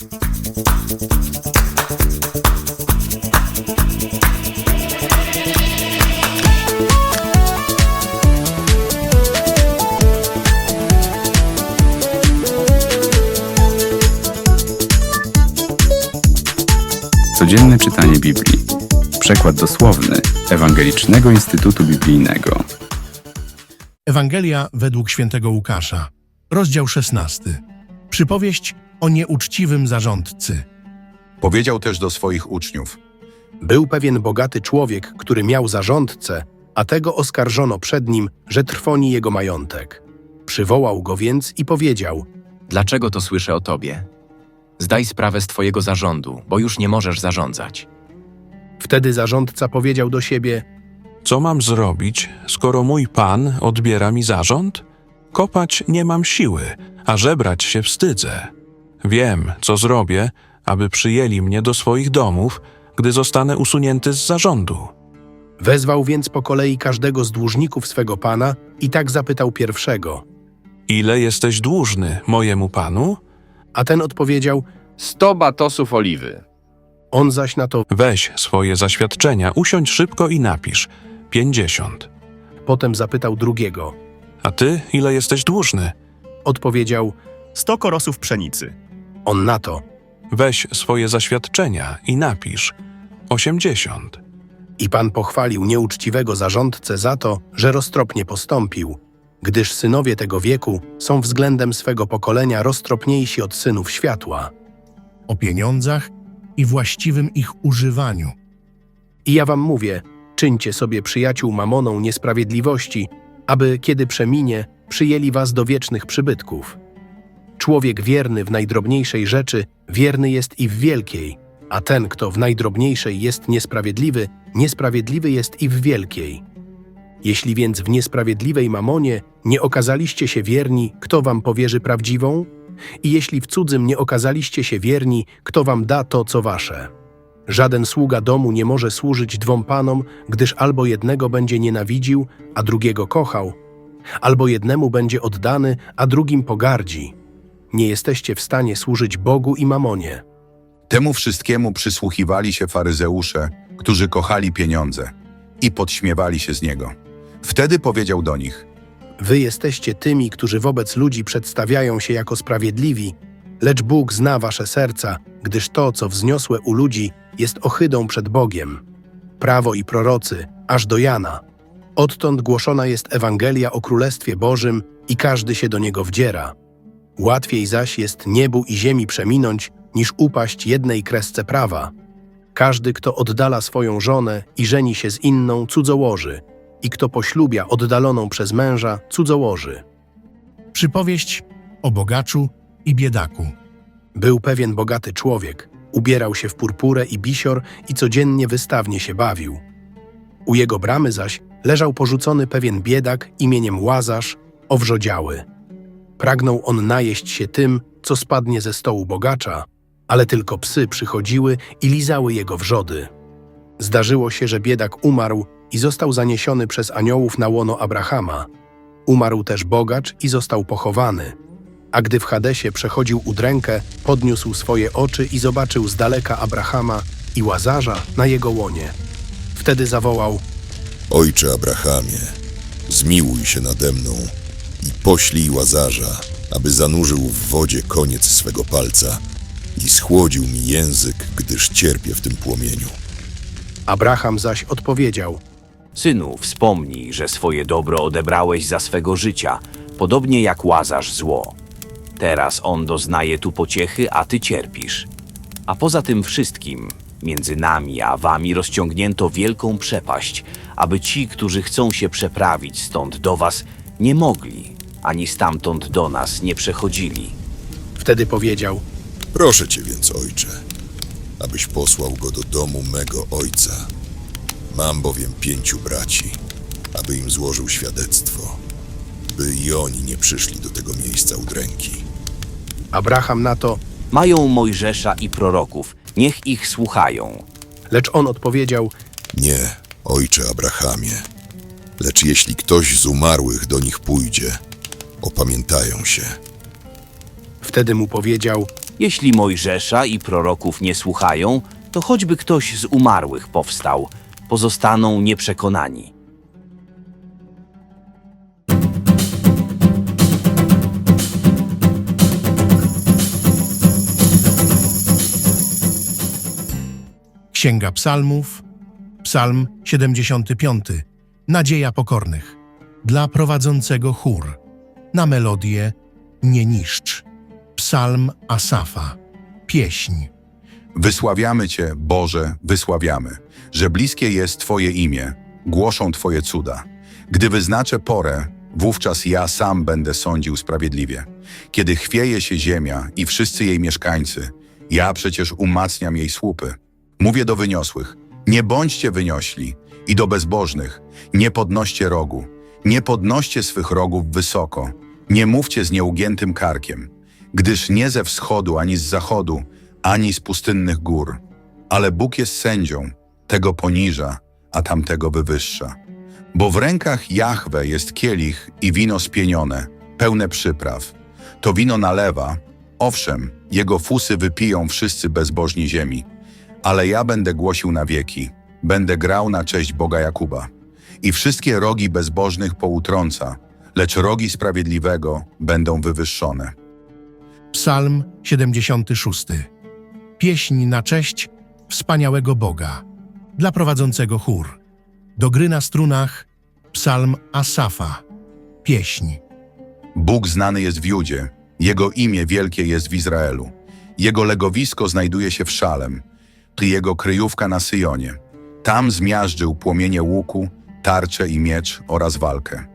Codzienne czytanie Biblii. Przekład dosłowny Ewangelicznego Instytutu Biblijnego. Ewangelia według świętego Łukasza, rozdział 16. Przypowieść o nieuczciwym zarządcy. Powiedział też do swoich uczniów: Był pewien bogaty człowiek, który miał zarządcę, a tego oskarżono przed nim, że trwoni jego majątek. Przywołał go więc i powiedział: Dlaczego to słyszę o tobie? Zdaj sprawę z twojego zarządu, bo już nie możesz zarządzać. Wtedy zarządca powiedział do siebie: Co mam zrobić, skoro mój pan odbiera mi zarząd? Kopać nie mam siły, a żebrać się wstydzę. Wiem, co zrobię, aby przyjęli mnie do swoich domów, gdy zostanę usunięty z zarządu. Wezwał więc po kolei każdego z dłużników swego pana i tak zapytał pierwszego. Ile jesteś dłużny mojemu panu? A ten odpowiedział: Sto batosów oliwy. On zaś na to Weź swoje zaświadczenia, usiądź szybko i napisz. Pięćdziesiąt. potem zapytał drugiego. A ty ile jesteś dłużny? Odpowiedział Sto korosów pszenicy. on na to. Weź swoje zaświadczenia i napisz. Osiemdziesiąt. I pan pochwalił nieuczciwego zarządcę za to, że roztropnie postąpił, gdyż synowie tego wieku są względem swego pokolenia roztropniejsi od synów światła. O pieniądzach i właściwym ich używaniu. I ja wam mówię, czyńcie sobie przyjaciół mamoną niesprawiedliwości, aby, kiedy przeminie, przyjęli was do wiecznych przybytków. Człowiek wierny w najdrobniejszej rzeczy, wierny jest i w wielkiej, a ten, kto w najdrobniejszej jest niesprawiedliwy, niesprawiedliwy jest i w wielkiej. Jeśli więc w niesprawiedliwej mamonie nie okazaliście się wierni, kto wam powierzy prawdziwą? I jeśli w cudzym nie okazaliście się wierni, kto wam da to, co wasze? Żaden sługa domu nie może służyć dwom panom, gdyż albo jednego będzie nienawidził, a drugiego kochał, albo jednemu będzie oddany, a drugim pogardzi. Nie jesteście w stanie służyć Bogu i mamonie. Temu wszystkiemu przysłuchiwali się faryzeusze, którzy kochali pieniądze i podśmiewali się z niego. Wtedy powiedział do nich: Wy jesteście tymi, którzy wobec ludzi przedstawiają się jako sprawiedliwi, lecz Bóg zna wasze serca, gdyż to, co wzniosłe u ludzi, jest ohydą przed Bogiem. Prawo i prorocy, aż do Jana. Odtąd głoszona jest Ewangelia o Królestwie Bożym i każdy się do niego wdziera. Łatwiej zaś jest niebu i ziemi przeminąć, niż upaść jednej kresce prawa. Każdy, kto oddala swoją żonę i żeni się z inną, cudzołoży, i kto poślubia oddaloną przez męża, cudzołoży. Przypowieść o bogaczu i biedaku. Był pewien bogaty człowiek, ubierał się w purpurę i bisior i codziennie wystawnie się bawił. U jego bramy zaś leżał porzucony pewien biedak imieniem Łazarz, owrzodziały. Pragnął on najeść się tym, co spadnie ze stołu bogacza, ale tylko psy przychodziły i lizały jego wrzody. Zdarzyło się, że biedak umarł i został zaniesiony przez aniołów na łono Abrahama. Umarł też bogacz i został pochowany. A gdy w Hadesie przechodził udrękę, podniósł swoje oczy i zobaczył z daleka Abrahama i Łazarza na jego łonie. Wtedy zawołał, Ojcze Abrahamie, zmiłuj się nade mną i poślij Łazarza, aby zanurzył w wodzie koniec swego palca i schłodził mi język, gdyż cierpię w tym płomieniu. Abraham zaś odpowiedział, Synu, wspomnij, że swoje dobro odebrałeś za swego życia, podobnie jak łazarz zło. Teraz on doznaje tu pociechy, a ty cierpisz. A poza tym wszystkim, między nami a wami rozciągnięto wielką przepaść, aby ci, którzy chcą się przeprawić stąd do was, nie mogli, ani stamtąd do nas nie przechodzili. wtedy powiedział, Proszę cię więc, ojcze, abyś posłał go do domu mego ojca. Mam bowiem pięciu braci, aby im złożył świadectwo, by i oni nie przyszli do tego miejsca udręki. Abraham na to, Mają Mojżesza i proroków, niech ich słuchają. lecz on odpowiedział, Nie, ojcze Abrahamie, lecz jeśli ktoś z umarłych do nich pójdzie, opamiętają się. wtedy mu powiedział, Jeśli Mojżesza i proroków nie słuchają, to choćby ktoś z umarłych powstał, pozostaną nieprzekonani. Księga Psalmów, Psalm 75. Nadzieja pokornych. Dla prowadzącego chór. Na melodię Nie niszcz. Psalm Asafa. Pieśń. Wysławiamy Cię, Boże, wysławiamy, że bliskie jest Twoje imię, głoszą Twoje cuda. Gdy wyznaczę porę, wówczas ja sam będę sądził sprawiedliwie. Kiedy chwieje się ziemia i wszyscy jej mieszkańcy, ja przecież umacniam jej słupy. Mówię do wyniosłych, nie bądźcie wyniośli, i do bezbożnych, nie podnoście rogu, nie podnoście swych rogów wysoko, nie mówcie z nieugiętym karkiem, gdyż nie ze wschodu ani z zachodu, ani z pustynnych gór. Ale Bóg jest sędzią, tego poniża, a tamtego wywyższa. Bo w rękach Jahwe jest kielich i wino spienione, pełne przypraw. To wino nalewa, owszem, jego fusy wypiją wszyscy bezbożni ziemi. Ale ja będę głosił na wieki, będę grał na cześć Boga Jakuba. I wszystkie rogi bezbożnych poutrąca, lecz rogi sprawiedliwego będą wywyższone. Psalm 76. Pieśń na cześć wspaniałego Boga. Dla prowadzącego chór. Do gry na strunach Psalm Asafa. Pieśń. Bóg znany jest w Judzie, Jego imię wielkie jest w Izraelu. Jego legowisko znajduje się w Szalem, ty Jego kryjówka na Syjonie. Tam zmiażdżył płomienie łuku, tarczę i miecz oraz walkę.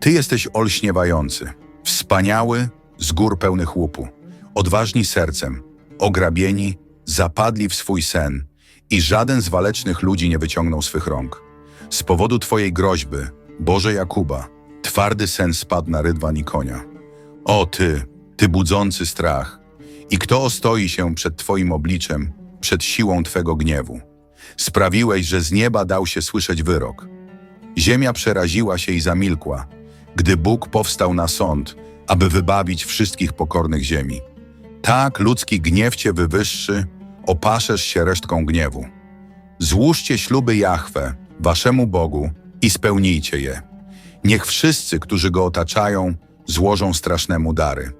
Ty jesteś olśniewający, wspaniały, z gór pełnych łupu, odważni sercem, ograbieni, zapadli w swój sen i żaden z walecznych ludzi nie wyciągnął swych rąk. Z powodu Twojej groźby, Boże Jakuba, twardy sen spadł na rydwan i konia. O Ty, Ty budzący strach! I kto ostoi się przed Twoim obliczem, przed siłą Twego gniewu? Sprawiłeś, że z nieba dał się słyszeć wyrok. Ziemia przeraziła się i zamilkła, gdy Bóg powstał na sąd, aby wybawić wszystkich pokornych ziemi. Tak ludzki gniew Cię wywyższy, opaszesz się resztką gniewu. Złóżcie śluby Jahwe, Waszemu Bogu, i spełnijcie je. Niech wszyscy, którzy Go otaczają, złożą strasznemu dary.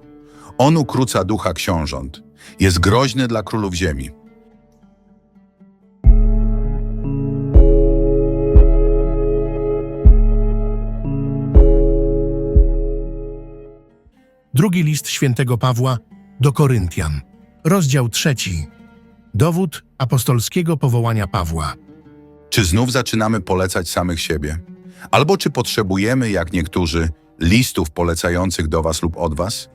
On ukróca ducha książąt, jest groźny dla królów ziemi. Drugi list świętego Pawła do Koryntian. Rozdział trzeci. Dowód apostolskiego powołania Pawła. Czy znów zaczynamy polecać samych siebie? Albo czy potrzebujemy, jak niektórzy, listów polecających do Was lub od Was?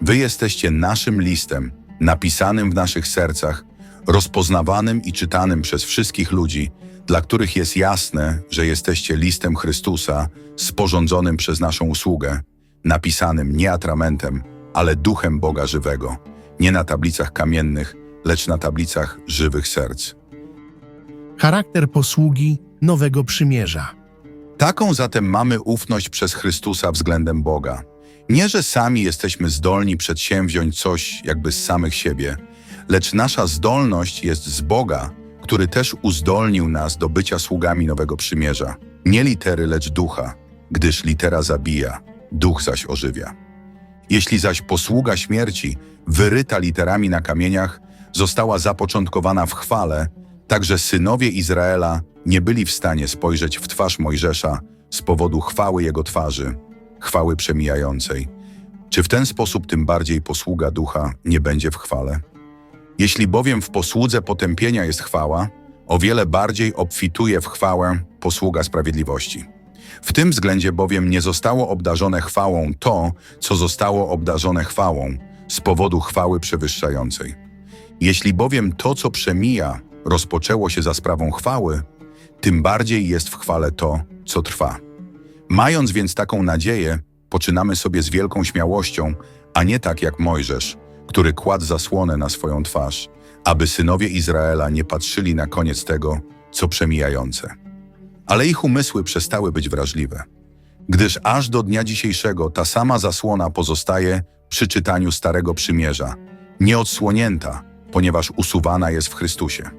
Wy jesteście naszym listem, napisanym w naszych sercach, rozpoznawanym i czytanym przez wszystkich ludzi, dla których jest jasne, że jesteście listem Chrystusa, sporządzonym przez naszą usługę, napisanym nie atramentem, ale duchem Boga żywego, nie na tablicach kamiennych, lecz na tablicach żywych serc. Charakter posługi nowego przymierza. Taką zatem mamy ufność przez Chrystusa względem Boga. Nie, że sami jesteśmy zdolni przedsięwziąć coś jakby z samych siebie, lecz nasza zdolność jest z Boga, który też uzdolnił nas do bycia sługami nowego przymierza. Nie litery, lecz ducha, gdyż litera zabija, duch zaś ożywia. Jeśli zaś posługa śmierci, wyryta literami na kamieniach, została zapoczątkowana w chwale, także synowie Izraela nie byli w stanie spojrzeć w twarz Mojżesza z powodu chwały jego twarzy, chwały przemijającej. Czy w ten sposób tym bardziej posługa ducha nie będzie w chwale? Jeśli bowiem w posłudze potępienia jest chwała, o wiele bardziej obfituje w chwałę posługa sprawiedliwości. W tym względzie bowiem nie zostało obdarzone chwałą to, co zostało obdarzone chwałą z powodu chwały przewyższającej. Jeśli bowiem to, co przemija, rozpoczęło się za sprawą chwały, tym bardziej jest w chwale to, co trwa. Mając więc taką nadzieję, poczynamy sobie z wielką śmiałością, a nie tak jak Mojżesz, który kładł zasłonę na swoją twarz, aby synowie Izraela nie patrzyli na koniec tego, co przemijające. Ale ich umysły przestały być wrażliwe, gdyż aż do dnia dzisiejszego ta sama zasłona pozostaje przy czytaniu Starego Przymierza, nieodsłonięta, ponieważ usuwana jest w Chrystusie.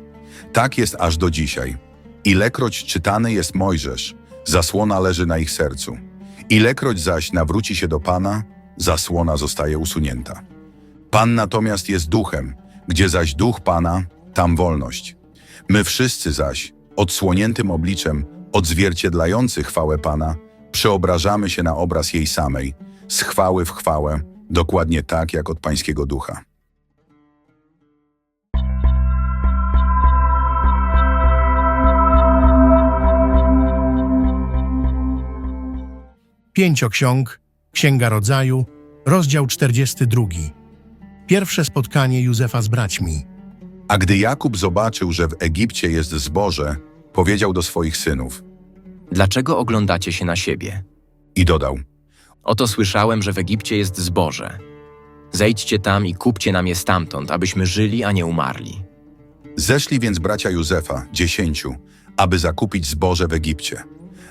Tak jest aż do dzisiaj. Ilekroć czytany jest Mojżesz, zasłona leży na ich sercu. Ilekroć zaś nawróci się do Pana, zasłona zostaje usunięta. Pan natomiast jest duchem, gdzie zaś duch Pana, tam wolność. My wszyscy zaś, odsłoniętym obliczem, odzwierciedlający chwałę Pana, przeobrażamy się na obraz jej samej, z chwały w chwałę, dokładnie tak jak od Pańskiego Ducha. Pięcioksiąg, Księga Rodzaju, rozdział 42. Pierwsze spotkanie Józefa z braćmi. A gdy Jakub zobaczył, że w Egipcie jest zboże, powiedział do swoich synów Dlaczego oglądacie się na siebie? i dodał: Oto słyszałem, że w Egipcie jest zboże. Zejdźcie tam i kupcie nam je stamtąd, abyśmy żyli, a nie umarli. Zeszli więc bracia Józefa, dziesięciu, aby zakupić zboże w Egipcie.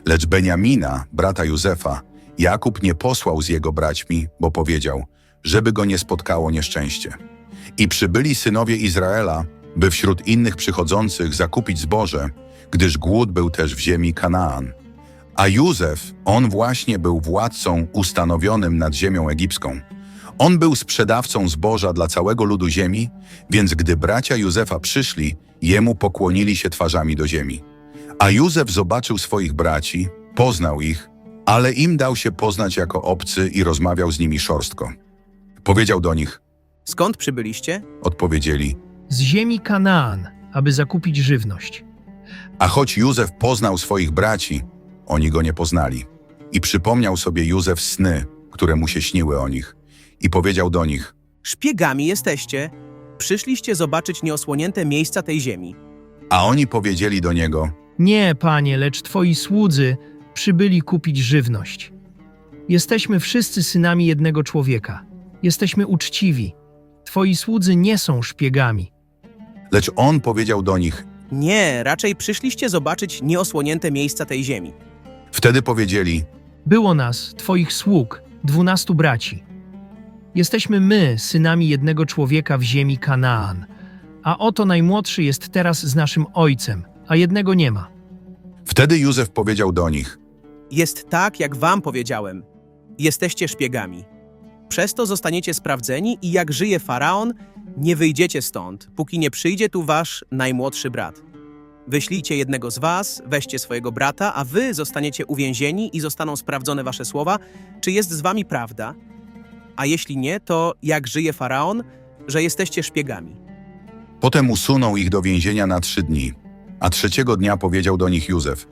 Lecz Beniamina, brata Józefa, Jakub nie posłał z jego braćmi, bo powiedział, żeby go nie spotkało nieszczęście. I przybyli synowie Izraela, by wśród innych przychodzących zakupić zboże, gdyż głód był też w ziemi Kanaan. A Józef, on właśnie był władcą ustanowionym nad ziemią egipską. On był sprzedawcą zboża dla całego ludu ziemi, więc gdy bracia Józefa przyszli, jemu pokłonili się twarzami do ziemi. A Józef zobaczył swoich braci, poznał ich, ale im dał się poznać jako obcy i rozmawiał z nimi szorstko. Powiedział do nich, Skąd przybyliście? odpowiedzieli, z ziemi Kanaan, aby zakupić żywność. A choć Józef poznał swoich braci, oni go nie poznali. I przypomniał sobie Józef sny, które mu się śniły o nich. I powiedział do nich, Szpiegami jesteście. Przyszliście zobaczyć nieosłonięte miejsca tej ziemi. a oni powiedzieli do niego, Nie, panie, lecz twoi słudzy przybyli kupić żywność. Jesteśmy wszyscy synami jednego człowieka. Jesteśmy uczciwi. Twoi słudzy nie są szpiegami. lecz on powiedział do nich, Nie, raczej przyszliście zobaczyć nieosłonięte miejsca tej ziemi. wtedy powiedzieli, Było nas, twoich sług, dwunastu braci. Jesteśmy my, synami jednego człowieka w ziemi Kanaan. A oto najmłodszy jest teraz z naszym ojcem, a jednego nie ma. Wtedy Józef powiedział do nich, Jest tak, jak wam powiedziałem. Jesteście szpiegami. Przez to zostaniecie sprawdzeni i jak żyje faraon, nie wyjdziecie stąd, póki nie przyjdzie tu wasz najmłodszy brat. Wyślijcie jednego z was, weźcie swojego brata, a wy zostaniecie uwięzieni i zostaną sprawdzone wasze słowa, czy jest z wami prawda. A jeśli nie, to jak żyje faraon, że jesteście szpiegami. Potem usunął ich do więzienia na trzy dni. A trzeciego dnia powiedział do nich Józef,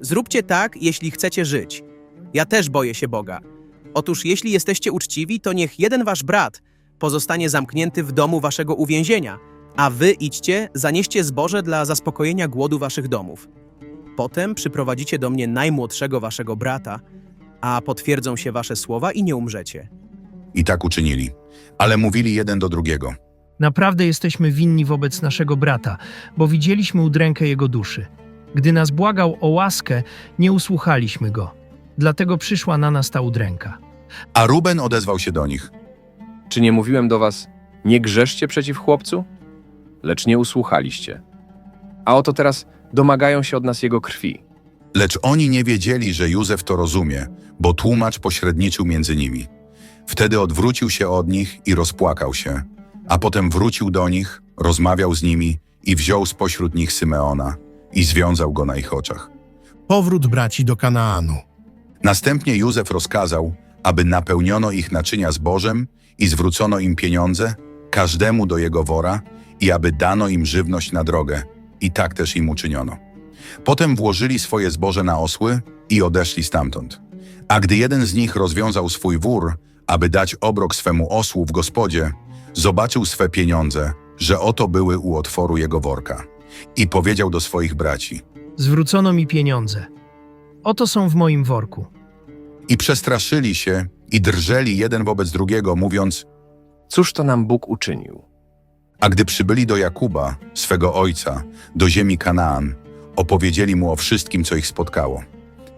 Zróbcie tak, jeśli chcecie żyć. Ja też boję się Boga. Otóż jeśli jesteście uczciwi, to niech jeden wasz brat pozostanie zamknięty w domu waszego uwięzienia, a wy idźcie, zanieście zboże dla zaspokojenia głodu waszych domów. Potem przyprowadzicie do mnie najmłodszego waszego brata, a potwierdzą się wasze słowa i nie umrzecie. i tak uczynili. Ale mówili jeden do drugiego. Naprawdę jesteśmy winni wobec naszego brata, bo widzieliśmy udrękę jego duszy. Gdy nas błagał o łaskę, nie usłuchaliśmy go. Dlatego przyszła na nas ta udręka. A Ruben odezwał się do nich. Czy nie mówiłem do was, nie grzeszcie przeciw chłopcu? Lecz nie usłuchaliście. A oto teraz domagają się od nas jego krwi. Lecz oni nie wiedzieli, że Józef to rozumie, bo tłumacz pośredniczył między nimi. Wtedy odwrócił się od nich i rozpłakał się, a potem wrócił do nich, rozmawiał z nimi i wziął spośród nich Symeona i związał go na ich oczach. Powrót braci do Kanaanu. Następnie Józef rozkazał, aby napełniono ich naczynia zbożem i zwrócono im pieniądze, każdemu do jego wora, i aby dano im żywność na drogę. I tak też im uczyniono. Potem włożyli swoje zboże na osły i odeszli stamtąd. A gdy jeden z nich rozwiązał swój wór, aby dać obrok swemu osłu w gospodzie, zobaczył swe pieniądze, że oto były u otworu jego worka. I powiedział do swoich braci – Zwrócono mi pieniądze. Oto są w moim worku. I przestraszyli się i drżeli jeden wobec drugiego, mówiąc: Cóż to nam Bóg uczynił? A gdy przybyli do Jakuba, swego ojca, do ziemi Kanaan, opowiedzieli mu o wszystkim, co ich spotkało.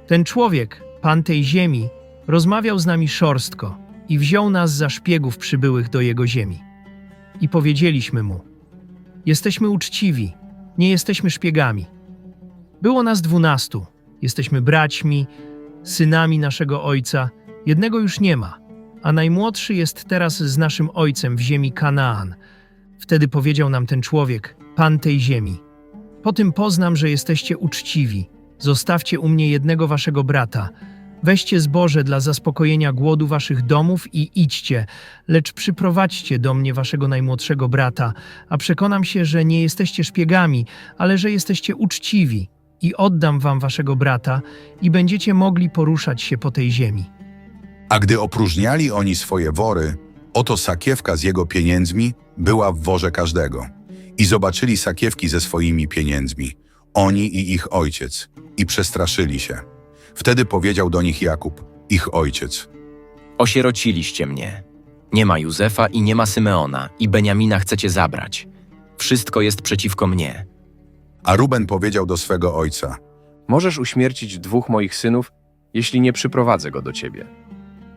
Ten człowiek, pan tej ziemi, rozmawiał z nami szorstko i wziął nas za szpiegów przybyłych do jego ziemi. i powiedzieliśmy mu: Jesteśmy uczciwi, nie jesteśmy szpiegami. Było nas dwunastu, jesteśmy braćmi, synami naszego ojca, jednego już nie ma, a najmłodszy jest teraz z naszym ojcem w ziemi Kanaan. Wtedy powiedział nam ten człowiek, Pan tej ziemi. Po tym poznam, że jesteście uczciwi. Zostawcie u mnie jednego waszego brata. Weźcie zboże dla zaspokojenia głodu waszych domów i idźcie, lecz przyprowadźcie do mnie waszego najmłodszego brata, a przekonam się, że nie jesteście szpiegami, ale że jesteście uczciwi i oddam wam waszego brata i będziecie mogli poruszać się po tej ziemi. A gdy opróżniali oni swoje wory, oto sakiewka z jego pieniędzmi była w worze każdego. I zobaczyli sakiewki ze swoimi pieniędzmi, oni i ich ojciec, i przestraszyli się. Wtedy powiedział do nich Jakub, ich ojciec. Osierociliście mnie. Nie ma Józefa i nie ma Symeona, i Beniamina chcecie zabrać. Wszystko jest przeciwko mnie. A Ruben powiedział do swego ojca, Możesz uśmiercić dwóch moich synów, jeśli nie przyprowadzę go do ciebie.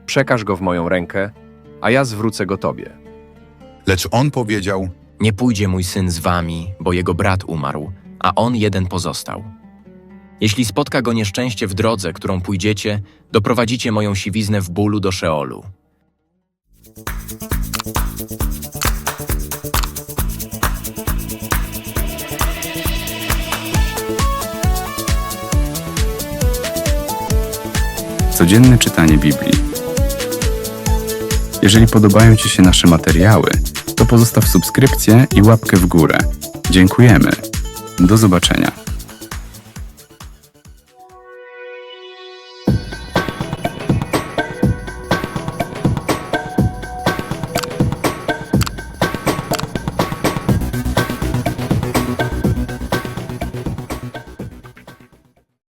Przekaż go w moją rękę, a ja zwrócę go tobie. lecz on powiedział, Nie pójdzie mój syn z wami, bo jego brat umarł, a on jeden pozostał. Jeśli spotka go nieszczęście w drodze, którą pójdziecie, doprowadzicie moją siwiznę w bólu do Szeolu. Codzienne czytanie Biblii. Jeżeli podobają Ci się nasze materiały, to pozostaw subskrypcję i łapkę w górę. Dziękujemy. Do zobaczenia.